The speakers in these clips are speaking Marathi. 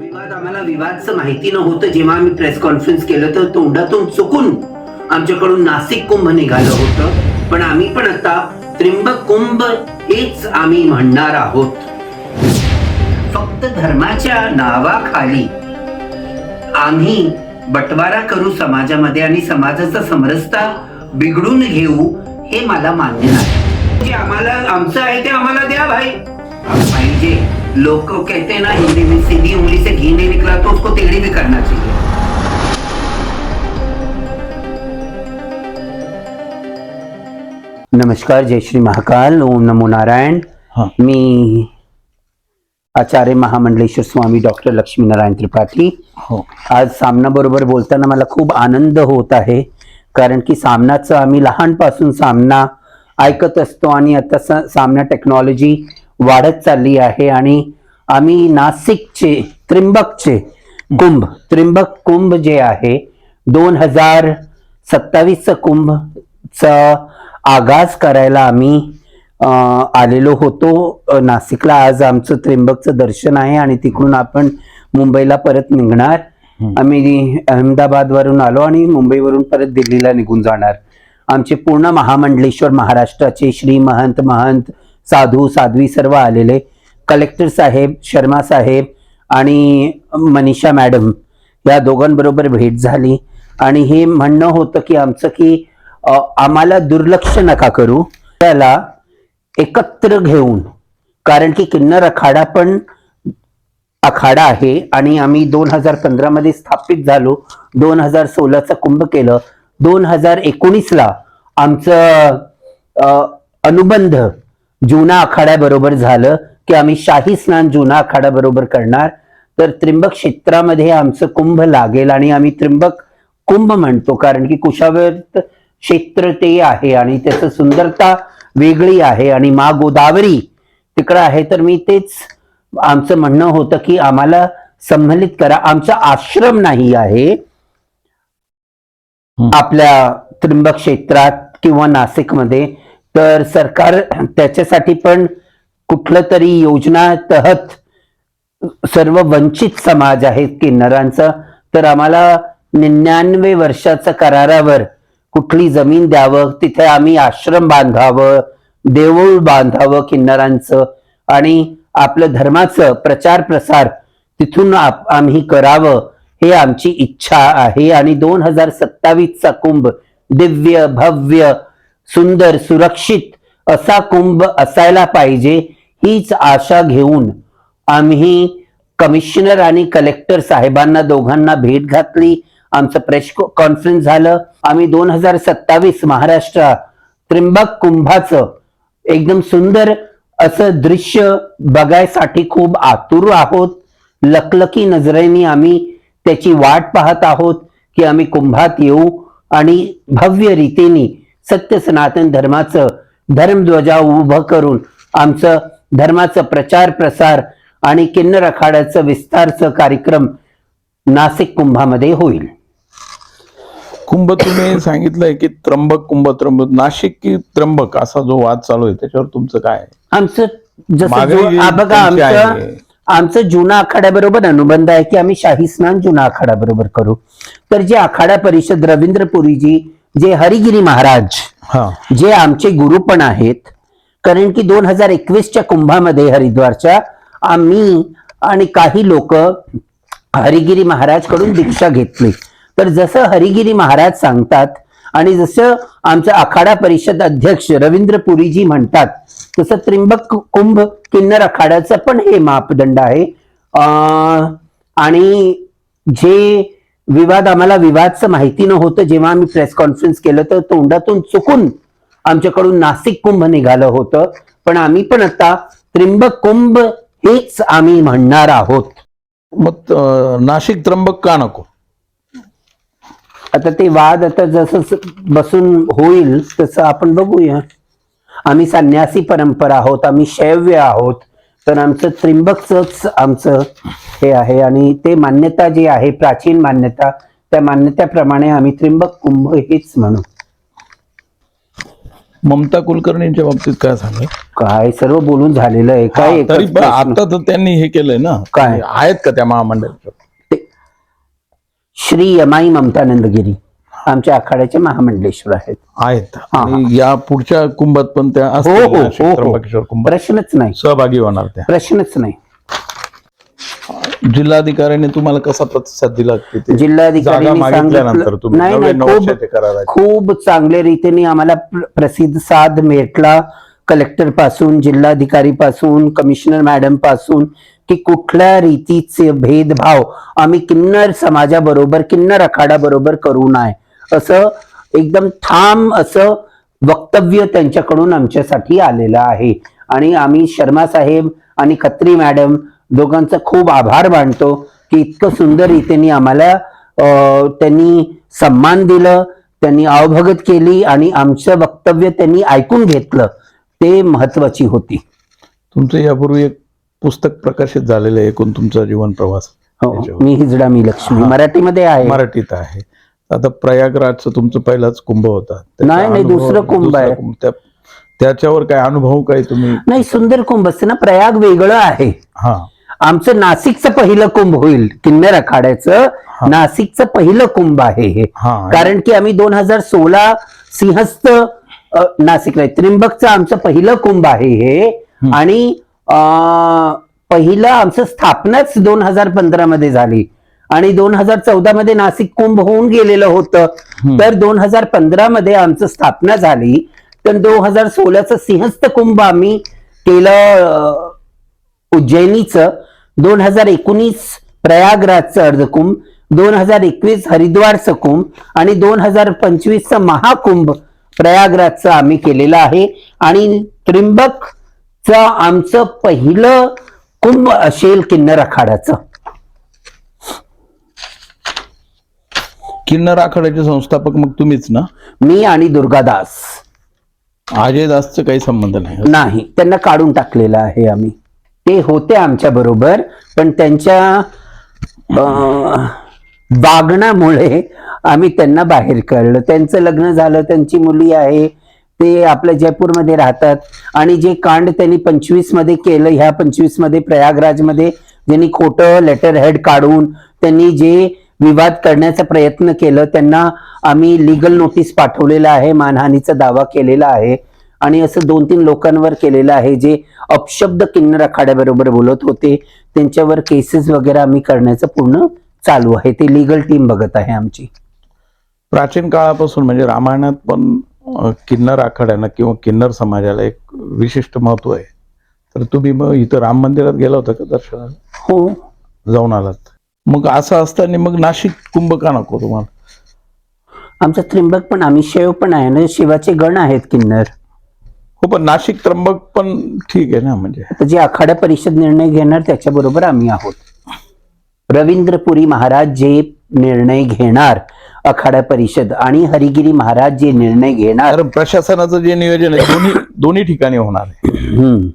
विवाद आम्हाला विवादचं माहिती नव्हतं. जेव्हा आम्ही प्रेस कॉन्फरन्स केलं तर तोंडातून चुकून आमच्याकडून नाशिक कुंभ निघालं होतं. पण आम्ही पण आता त्रिंबक कुंभ हेच आम्ही म्हणणार आहोत. फक्त धर्माच्या नावाखाली आम्ही बटवारा करू समाजामध्ये आणि समाजाचा समरसता बिघडून घेऊ हे मला मान्य नाही. जे आम्हाला आमचं आहे ते आम्हाला द्या भाई. पाहिजे. लोक कहते ना हिंदी में सीधी उंगली से घी नहीं निकला तो उसको तेड़ी भी करना चाहिए। नमस्कार जय श्री महाकाल ओम नमो नारायण। हा. मी आचार्य महामंडलेश्वर स्वामी डॉक्टर लक्ष्मीनारायण त्रिपाठी। हो। आज सामना बरोबर बोलताना मला खूप आनंद होत आहे कारण की सामनाचं आम्ही लहानपासून सामना ऐकत असतो आणि आता स- सामना टेक्नॉलॉजी वाढत चालली आहे आणि आम्ही नाशिकचे त्रिंबकचे कुंभ त्रिंबक कुंभ जे आहे दोन हजार सत्तावीसचं कुंभचा आगाज करायला आम्ही आलेलो होतो. नाशिकला आज आमचं त्र्यंबकचं दर्शन आहे आणि तिकडून आपण मुंबईला परत निघणार. आम्ही अहमदाबाद वरून आलो आणि मुंबईवरून परत दिल्लीला निघून जाणार. आमचे पूर्ण महामंडलेश्वर महाराष्ट्राचे श्री महंत महंत साधू साध्वी सर्व आलेले. कलेक्टर साहेब शर्मा साहेब आणि मनीषा मॅडम या दोघांबरोबर भेट झाली. आणि हे म्हणणं होतं की आमचं की आम्हाला दुर्लक्ष नका करू. त्याला एकत्र घेऊन कारण की किन्नर अखाडा पण अखाडा आहे आणि आम्ही दोन हजार पंधरामध्ये स्थापित झालो. दोन हजार सोळाचं कुंभ केलं. दोन हजार एकोणीसला आमचं अनुबंध जुना आखाड्याबरोबर झालं की आम्ही शाही स्नान जुना आखाड्याबरोबर करणार. तर त्रिंबक क्षेत्रामध्ये आमचं कुंभ लागेल आणि आम्ही त्रिंबक कुंभ म्हणतो. कारण की कुशावर्त क्षेत्र ते आहे आणि त्याचं सुंदरता वेगळी आहे आणि मा गोदावरी तिकडं आहे. तर मी तेच आमचं म्हणणं होतं की आम्हाला संमलित करा. आमचा आश्रम नाही आहे. आपल्या त्रिंबक क्षेत्रात किंवा नाशिकमध्ये तर सरकार त्याच्यासाठी पण कुठलं तरी योजना तहत सर्व वंचित समाज आहे किन्नरांचा तर आम्हाला निन्यानवे वर्षाच्या करारावर कुठली जमीन द्यावं तिथे आम्ही आश्रम बांधावं देऊळ बांधावं किन्नरांचं आणि आपलं धर्माचं प्रचार प्रसार तिथून आप- आम्ही करावं हे आमची इच्छा आहे. आणि दोन हजार सत्तावीसचा कुंभ दिव्य भव्य सुंदर सुरक्षित असा कुंभ असायला पाहिजे हीच आशा घेऊन आम्ही कमिशनर आणि कलेक्टर साहेबांना दोघांना भेट घातली. आमचं प्रेस कॉन्फरन्स झालं. आम्ही दोन हजार सत्तावीस महाराष्ट्र त्रिंबक कुंभाचं एकदम सुंदर असं दृश्य बघायसाठी खूप आतुर आहोत. लकलकी नजरेने आम्ही त्याची वाट पाहत आहोत की आम्ही कुंभात येऊ आणि भव्य रीतीने सत्य सनातन धर्माचं धर्मध्वजा उभं करून आमचं धर्माचं प्रचार प्रसार आणि किन्नर अखाड्याचं विस्तारचं कार्यक्रम नाशिक कुंभामध्ये होईल कुंभ तुम्ही सांगितलंय की त्र्यंबक कुंभ त्र्यंबक नाशिक की त्र्यंबक असा जो वाद चालू आहे त्याच्यावर तुमचं काय? आमचं जसं बघा आमचं. आमचं जुना आखाड्याबरोबर अनुबंध आहे की आम्ही शाही स्नान जुना आखाड्याबरोबर करू तर जे आखाडा परिषद रवींद्रपुरीजी जे हरिगिरी महाराज जे आमचे गुरु पण आहेत कारण की दोन हजार एकवीसच्या कुंभामध्ये हरिद्वारच्या आम्ही आणि काही लोक हरिगिरी महाराजकडून दीक्षा घेतली. तर जसं हरिगिरी महाराज सांगतात आणि जसं आमचं आखाडा परिषद अध्यक्ष रवींद्र पुरीजी म्हणतात तसं त्रिंबक कुंभ किन्नर आखाड्याचं पण हे मापदंड आहे. आणि जे विवाद आम्हाला विवादचं माहिती नव्हतं. जेव्हा आम्ही प्रेस कॉन्फरन्स केलं तर तोंडातून चुकून आमच्याकडून नाशिक कुंभ निघालं होतं. पण आम्ही पण आता त्रिंबक कुंभ हेच आम्ही म्हणणार आहोत. मग नाशिक त्र्यंबक का नको? आता ते वाद आता जसं बसून होईल तसं आपण बघूया. आम्ही संन्यासी परंपरा आहोत आम्ही शैव्य आहोत. तर आमचं त्रिंबकच आमचं हे आहे. आणि ते मान्यता जी आहे प्राचीन मान्यता त्या मान्यतेप्रमाणे आम्ही त्रिंबक कुंभ हेच म्हणू. ममता कुलकर्णींच्या बाबतीत काय सांगाल काय? सर्व बोलून झालेलं आहे. काय एकच पण प्रश्न. आता तर त्यांनी हे केलंय ना? काय? आहेत का त्या महामंडळाच्या? श्री यमाई ममता नंदगिरी आमच्या आखाड्याचे महामंडलेश्वर आहेत. आहेत. आणि या पुढच्या कुंभात पण त्या हो असतील हो हो हो. त्र्यंबकेश्वर कुंभात. प्रश्नच नाही. सहभागी होणार त्या. प्रश्नच नाही. जिल्हाधिकाऱ्यांनी तुम्हाला कसा प्रतिसाद दिला? की ते जागा जिल्हाधिकाऱ्यांनी मागितल्यानंतर सांगितलं तुम्ही नाही नवे नाही नऊ खूप वर्षाचे कराराचे. खूप चांगल्या रीतीने आम्हाला प्र- प्रतिसाद भेटला. कलेक्टरपासून जिल्हाधिकारी पासून कमिशनर मॅडमपासून की कुठल्या रीतीचे भेदभाव आम्ही किन्नर समाजाबरोबर किन्नर आखाडा बरोबर करू नये. असं एकदम ठाम असं वक्तव्य त्यांच्याकडून आमच्यासाठी आलेलं आहे. आणि आम्ही शर्मा साहेब आणि खत्री मॅडम दोघांचा खूप आभार मानतो की इतकं सुंदर रीतीने आम्हाला त्यांनी सन्मान दिलं त्यांनी अवभगत केली आणि आमचं वक्तव्य त्यांनी ऐकून घेतलं. ते महत्वाची होती. तुमचं यापूर्वी एक पुस्तक प्रकाशित झालेलं आहे एकूण तुमचा जीवन प्रवास. हो. मी हिजडा मी लक्ष्मी. मराठीमध्ये आहे. मराठीत आहे. आता प्रयागराजचं तुमचं पहिलाच कुंभ होता. नाही, नाही, दुसरं कुंभ आहे. त्याच्यावर काय अनुभव काय तुम्ही? नाही सुंदर कुंभ असते ना प्रयाग वेगळं आहे. हा. आमचं नाशिकचं पहिलं कुंभ होईल किन्नर आखाड्याचं नाशिकचं पहिलं कुंभ आहे हे. कारण की आम्ही दोन हजार सोळा सिंहस्थ अ, नाशिक नाही त्र्यंबकचं आमचं पहिलं कुंभ आहे हे. आणि पहिलं आमचं स्थापनाच दोन हजार पंधरा मध्ये झाली. आणि दोन हजार चौदा मध्ये नाशिक कुंभ होऊन गेलेलं होतं. तर दोन हजार पंधरा मध्ये आमचं स्थापना झाली. तर दोन हजार सोळाचं सिंहस्थ कुंभ आम्ही केलं उज्जैनीचं. दोन हजार एकोणीस प्रयागराजचं अर्धकुंभ. दोन हजार एकवीस हरिद्वारचं कुंभ. आणि दोन हजार पंचवीसचं महाकुंभ प्रयागराजचं आम्ही केलेलं आहे. आणि त्र्यंबकचं आमचं पहिलं कुंभ असेल किन्नर आखाड्याचं. किन्नर आखाड्याचे संस्थापक मग तुम्हीच ना? मी आणि दुर्गादास. अजय दासचं काही संबंध नाही. नाही त्यांना काढून टाकलेलं आहे आम्ही. ते होते आमच्या बरोबर पण त्यांच्या अं, वागण्यामुळे आम्ही त्यांना बाहेर काढलं. त्यांचं लग्न झालं त्यांची मुली आहे ते आपल्या जयपूरमध्ये राहतात. आणि जे कांड त्यांनी पंचवीसमध्ये केलं ह्या पंचवीसमध्ये प्रयागराजमध्ये ज्यांनी खोटं लेटर हेड काढून त्यांनी जे विवाद करण्याचा प्रयत्न केलं. त्यांना आम्ही लिगल नोटीस पाठवलेला आहे मानहानीचा दावा केलेला आहे. आणि असं दोन तीन लोकांवर केलेलं आहे जे अपशब्द किन्नर आखाड्याबरोबर बोलत होते. त्यांच्यावर केसेस वगैरे आम्ही करण्याचं पूर्ण चालू आहे. ते लिगल टीम बघत आहे आमची. प्राचीन काळापासून म्हणजे रामायणात पण किन्नर आखाड्याला किंवा किन्नर समाजाला एक विशिष्ट महत्त्व आहे. तर तुम्ही मग इथं राम मंदिरात गेला होता का दर्शनाला? हो. जाऊन आलात. मग असं असताना मग नाशिक कुंभ का नको तुम्हाला? आमचं त्रिंबक पण आम्ही शेव पण आहे ना शिवाचे गण आहेत किन्नर. हो पण नाशिक त्र्यंबक पण ठीक आहे ना म्हणजे. आता जे आखाडा परिषद निर्णय घेणार त्याच्याबरोबर आम्ही आहोत. रवींद्रपुरी महाराज जे निर्णय घेणार आखाडा परिषद आणि हरिगिरी महाराज जे निर्णय घेणार. कारण प्रशासनाचं जे नियोजन आहे दोन्ही दोन्ही ठिकाणी होणार आहे. हम्म.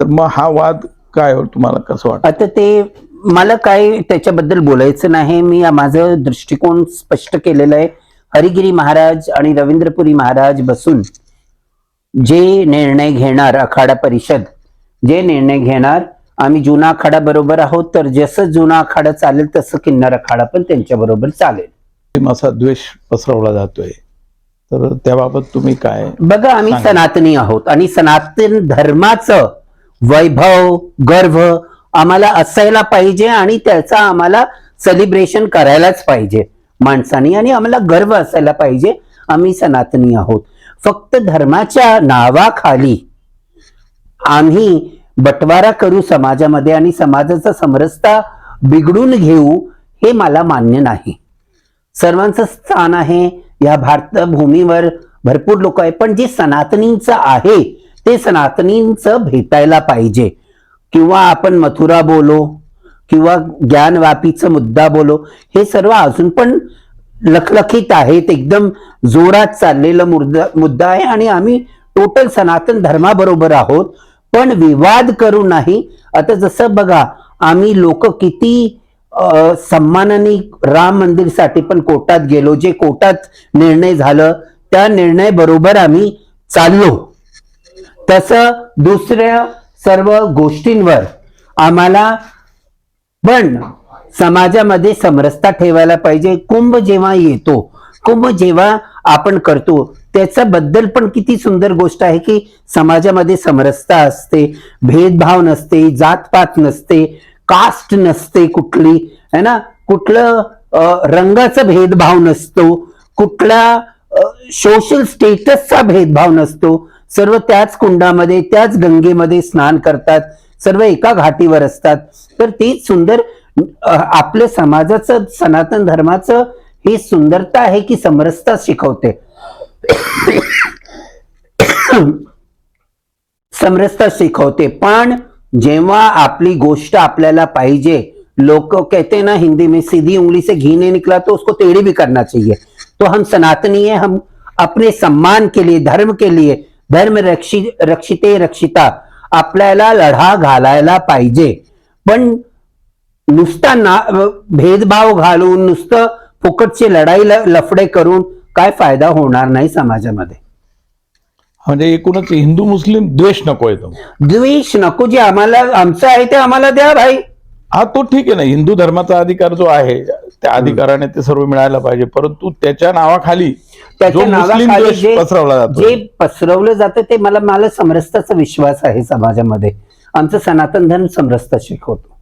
तर मग हा वाद काय हो तुम्हाला कसं वाटतं? आता ते मला काय त्याच्याबद्दल बोलायचं नाही मी माझं दृष्टिकोन स्पष्ट केलेलं आहे. हरिगिरी महाराज आणि रवींद्रपुरी महाराज बसून जे निर्णय घेणार आखाडा परिषद जे निर्णय घेणार आम्ही जुना आखाडा बरोबर आहोत तर जसं जुना आखाडा चालेल तसं किन्नर आखाडा पण त्यांच्या बरोबर चालेल. असा द्वेष पसरवला जातोय. तर त्याबाबत तुम्ही काय बघा आम्ही. सनातनी आहोत आणि सनातन धर्माचं वैभव गर्व आम्हाला असायला पाहिजे आणि त्याचा आम्हाला सेलिब्रेशन करायलाच पाहिजे. माणसानी आणि आम्हाला गर्व असायला पाहिजे. आम्ही सनातनी आहोत. फक्त धर्माच्या नावाखाली आम्ही बटवारा करू समाजामध्ये आणि समाजाचा समरसता बिघडून घेऊ हे मला मान्य नाही. सर्वांचं स्थान आहे या भारत भूमीवर भरपूर लोक आहे पण जे सनातनींचं आहे ते सनातनींचं भेटायला पाहिजे. किंवा आपण मथुरा बोलो किंवा ज्ञानवापीचा मुद्दा बोलो हे सर्व अजून पण लखलखीत आहेत. एकदम जोरात चाललेला मुद्दा मुद्दा आहे आणि आम्ही टोटल सनातन धर्माबरोबर आहोत. पण विवाद करू नाही. आता जसं बघा आम्ही लोक किती सन्मानाने राम मंदिरसाठी पण कोर्टात गेलो. जे कोर्टात निर्णय झालं त्या निर्णय बरोबर आम्ही चाललो. तसं दुसऱ्या सर्व गोष्टींवर आम्हाला पण समाजामध्ये समरसता ठेवायला पाहिजे. कुंभ जेव्हा येतो कुंभ जेव्हा आपण करतो त्याच्याबद्दल पण किती सुंदर गोष्ट आहे की समाजामध्ये समरसता असते भेदभाव नसते जातपात नसते कास्ट नसते कुठली है ना? कुठलं रंगाचा भेदभाव नसतो कुठला सोशल स्टेटसचा भेदभाव नसतो सर्व त्याच कुंडामध्ये त्याच गंगेमध्ये स्नान करतात सर्व एका घाटीवर असतात. तर ती सुंदर आपल्या समाजाचं सनातन धर्माचं ही सुंदरता आहे की समरसता शिकवते. समरसता शिकवते. पण जेव्हा आपली गोष्ट आपल्याला पाहिजे लोग कहते ना हिंदी में सीधी उंगली से घी नहीं निकला तो उसको टेढ़ी भी करना चाहिए. तो हम सनातनी है हम अपने सम्मान के लिए धर्म के लिए धर्म रक्षि रक्षिते रक्षिता आपल्याला लढा घालायला पाहिजे. पण नुसता ना भेदभाव घालून नुसतं फुकटची लढाई लफडे करून काय फायदा होणार नाही समाजामध्ये? म्हणजे एकूणच हिंदू मुस्लिम द्वेष नको येतो द्वेष नको जे आम्हाला आमचं आहे ते आम्हाला द्या भाई. हा तो ठीक आहे ना हिंदू धर्माचा अधिकार जो आहे त्या अधिकाराने ते सर्व मिळायला पाहिजे. परंतु त्याच्या नावाखाली जो त्याच्या मुस्लिम नावाखाली द्वेष जे पसरवला जातो. जे पसरवलं जातं ते मला मला समरसताचा विश्वास आहे समाजामध्ये. आमचं सनातन धर्म समरसता शिकवतो.